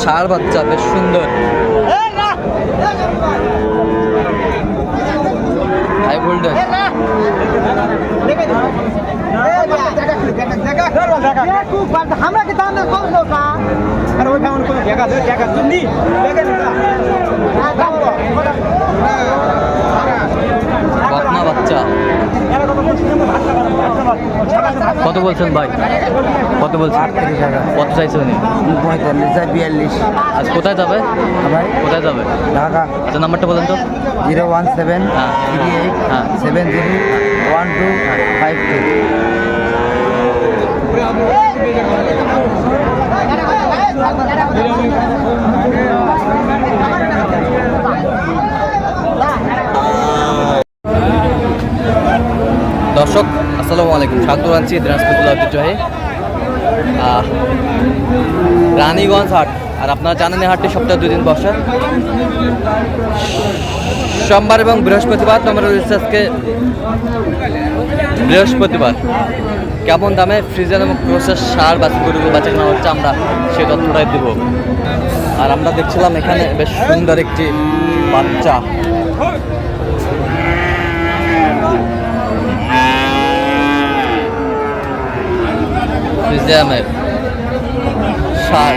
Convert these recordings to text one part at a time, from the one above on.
ষাঁড় বাচ্চা বেশ সুন্দর। হাই ভোল্টেজ আমরা কি তাহলে করব কা আর ওই কেমন কোনো জায়গা বাচ্চা। কত বলছেন ভাই? কত বলছেন? কত চাইছে উনি? পঁয়তাল্লিশ বিয়াল্লিশ আজ কোথায় যাবে? ভাই কোথায় যাবে? ঢাকা আচ্ছা নাম্বারটা বলেন তো। জিরো ওয়ান সেভেন হ্যাঁ। থ্রি এইট হ্যাঁ। Seven zero one two five two. দর্শক আসসালামু আলাইকুম। জানাচ্ছি দিনাজপুর ঐতিহ্যবাহী রানীগঞ্জ হাট। আর আপনারা জানেন হাটটি সপ্তাহে দুই দিন বসে। সোমবার এবং বৃহস্পতিবার তোমরা রয়েছে আজকে বৃহস্পতিবার। কেমন দামে ফ্রিজের এবং প্রসেস সার বা গরুগুলো বাচ্চা কেনা হচ্ছে আমরা সেই তথ্যটাই দেব। আর আমরা দেখছিলাম এখানে বেশ সুন্দর একটি বাচ্চা। সার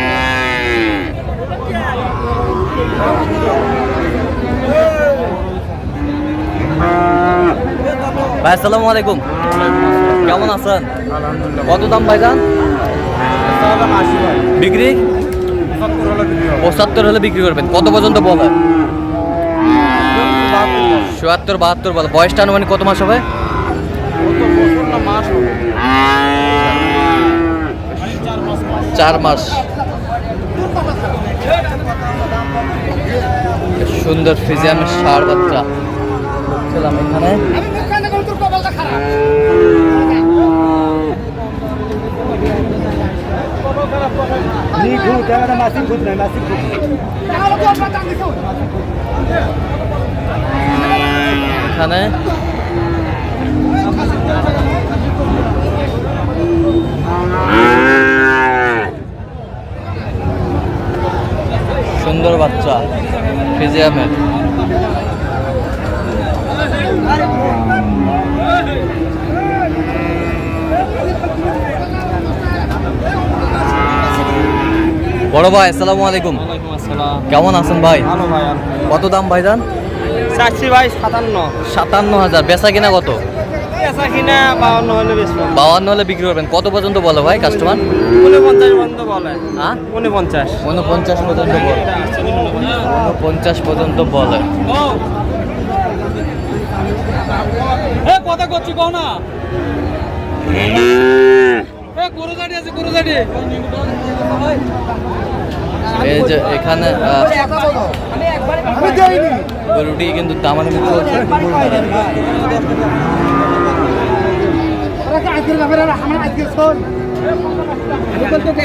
ভাই আসসালামু আলাইকুম। কেমন আছেন? কত দাম ভাইজান? বিক্রি? পঁচাত্তর হলে বিক্রি করবেন। কত পর্যন্ত বলে? চুয়াত্তর বাহাত্তর বলে। বয়সটা আনুমানিক কত মাস হবে। চার মাস। সুন্দর ফিজিয়ামের ষাঁড় বাচ্চা। ছিলাম এখানে। এখানে সুন্দর বাচ্চা ফিজিয়ামের বড় ভাই আসসালামু আলাইকুম। কেমন আছেন ভাই? ভাই কত দাম ভাইজান? চাচ্ছি ভাই সাতান্ন। সাতান্ন হাজার। বেচা কিনা কত? পেঁচা কিনা বাউন্ন হলে বিক্রি করবেন। কত পর্যন্ত বলো ভাই কাস্টমার উনপঞ্চাশ পর্যন্ত বলে। হ্যাঁ? উনপঞ্চাশ। উনপঞ্চাশ পর্যন্ত বলে। উনপঞ্চাশ পর্যন্ত বলে। কথা করছি না? এই যে এখানে গরুটি কিন্তু চলছে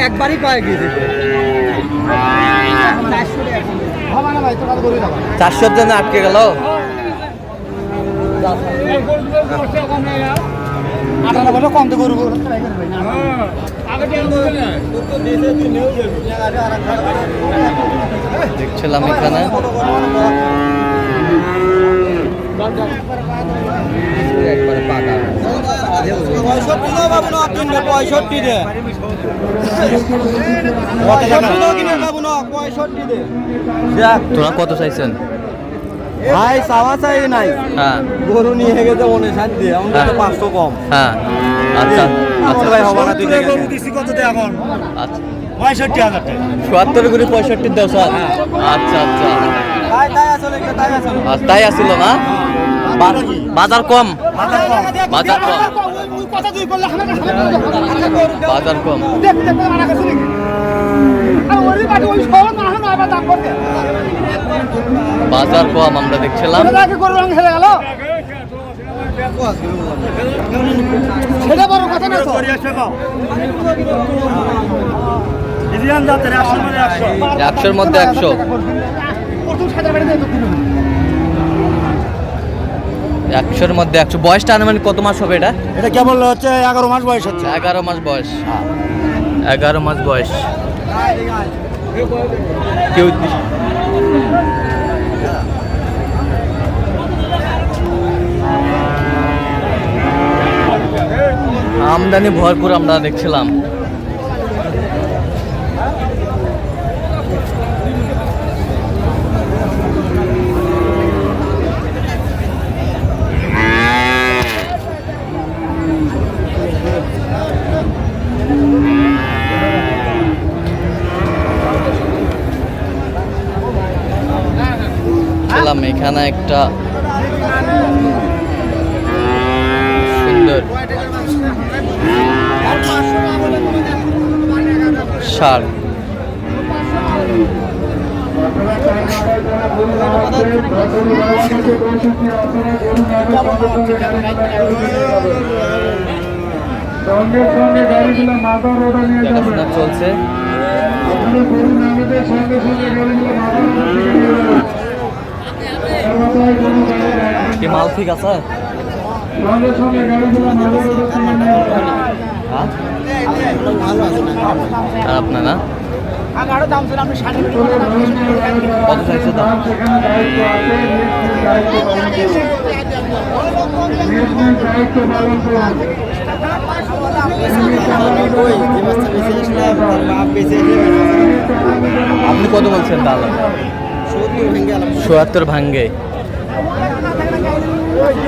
একবারই পায়ে গিয়েছে চারশোর জন্য আটকে গেল? কম তো করব দেখছিলাম এখানে। একবারে পাকা। বাবু না কিনবে পঁয়ষট্টি দে বাবু না পঁয়ষট্টি দে তোরা কত চাইছেন? ভাই চাওয়া চাই নাই। হ্যাঁ। গরু নিয়ে গেছে মনে সাত দিয়ে কাছে হ্যাঁ। পাঁচশো কম। হ্যাঁ। আচ্ছা আচ্ছা। ভাই হবে না তুই দেখে আচ্ছা। পঁয়ষট্টি হাজার টাকা। চুয়াত্তর করে পঁয়ষট্টি দেও স্যার। আচ্ছা আচ্ছা। তাই আসলে তাই আসলে। তাই আসিল না? বাজার কম। বাজার কম। বাজার কম। বাজার কম আমরা দেখছিলাম। সেটা বড় কথা না তো একশোর মধ্যে একশো। একশোর মধ্যে একশো। বয়সটা আনুমানিক কত মাস হবে এটা? এটা কেবল হচ্ছে এগারো মাস বয়স হচ্ছে। এগারো মাস বয়স। এগারো মাস বয়স। কেউ আমদানি ভরপুর আমরা দেখছিলাম ছিলাম এখানে একটা সুন্দর সার। সঙ্গে সঙ্গে গাড়িগুলো মাথা রোডে নিয়ে যাবে চলছে। আপনারা গরু নামাদের সঙ্গে সঙ্গে গাড়িগুলো মাথা রোডে নিয়ে যাবে তার মাথায় কোনো গাড়ি রাখবেন কি মাল ঠিক আছে? যাবে হ্যাঁ কত চাইছে আপনি কত বলছেন দাম চুয়াত্তর ভাঙ্গে।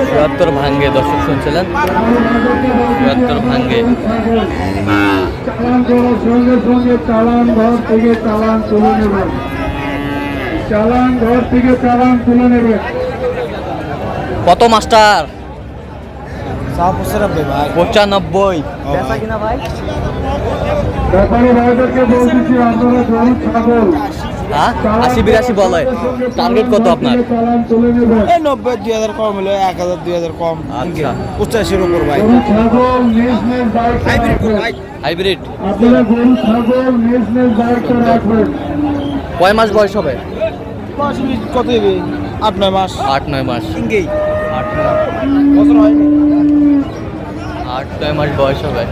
চুয়াত্তর ভাঙ্গে দর্শক শুনছিলেন? চুয়াত্তর ভাঙ্গে। সঙ্গে সঙ্গে চালান ঘর থেকে চালান তুলে নেবেন চালান ঘর থেকে চালান তুলে নেবেন কত মাস্টার পঁচানব্বই ব্যাপারী ভাইদেরকে বলতেছি আপনারা গরু ছাগল হ্যাঁ? আশি বিরাশি বলে টার্গেট কত আপনার? এই নব্বই দুই হাজার কম হলো এক হাজার দুই হাজার কম। আচ্ছা। পঁচাশির উপর ভাই। হাইব্রিড রাখবেন। কয় মাস বয়স হবে? কত আট নয় মাস। আট নয় মাস। আট নয় বছর আট নয় মাস বয়স হবে।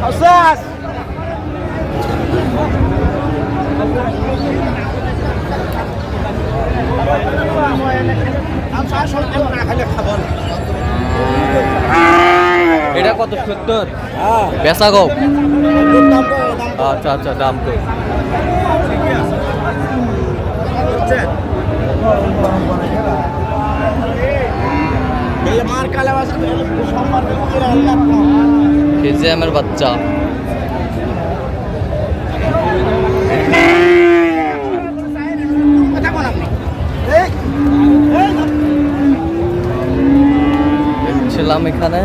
এটা কত? সত্তর? বেচা গো। আচ্ছা আচ্ছা দাম তো মার কালা বাস কেজিএমের বাচ্চা। ছিলাম এখানে।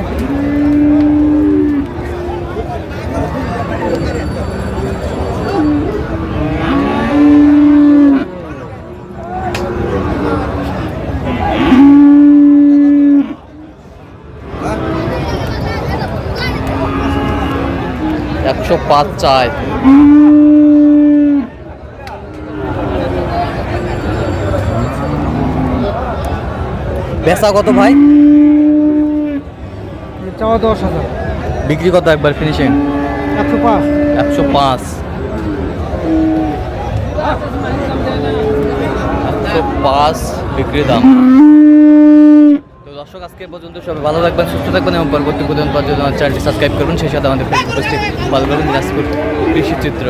একশো পাঁচ চায় বেচা কত ভাই? চাওয়া দশ হাজার। বিক্রি কত একবার ফিনিশিং একশো পাঁচ। একশো পাঁচ। একশো পাঁচ বিক্রি দাম। তো দর্শক আজকে পর্যন্ত সবাই ভালো থাকবেন সুস্থ থাকবেন এবং পরবর্তী পর্যন্ত চ্যানেলটি সাবস্ক্রাইব করবেন। সেই সাথে আমাদের ফেসবুক পেজটি ভালো করবেন। দিনাজপুর কৃষি চিত্র।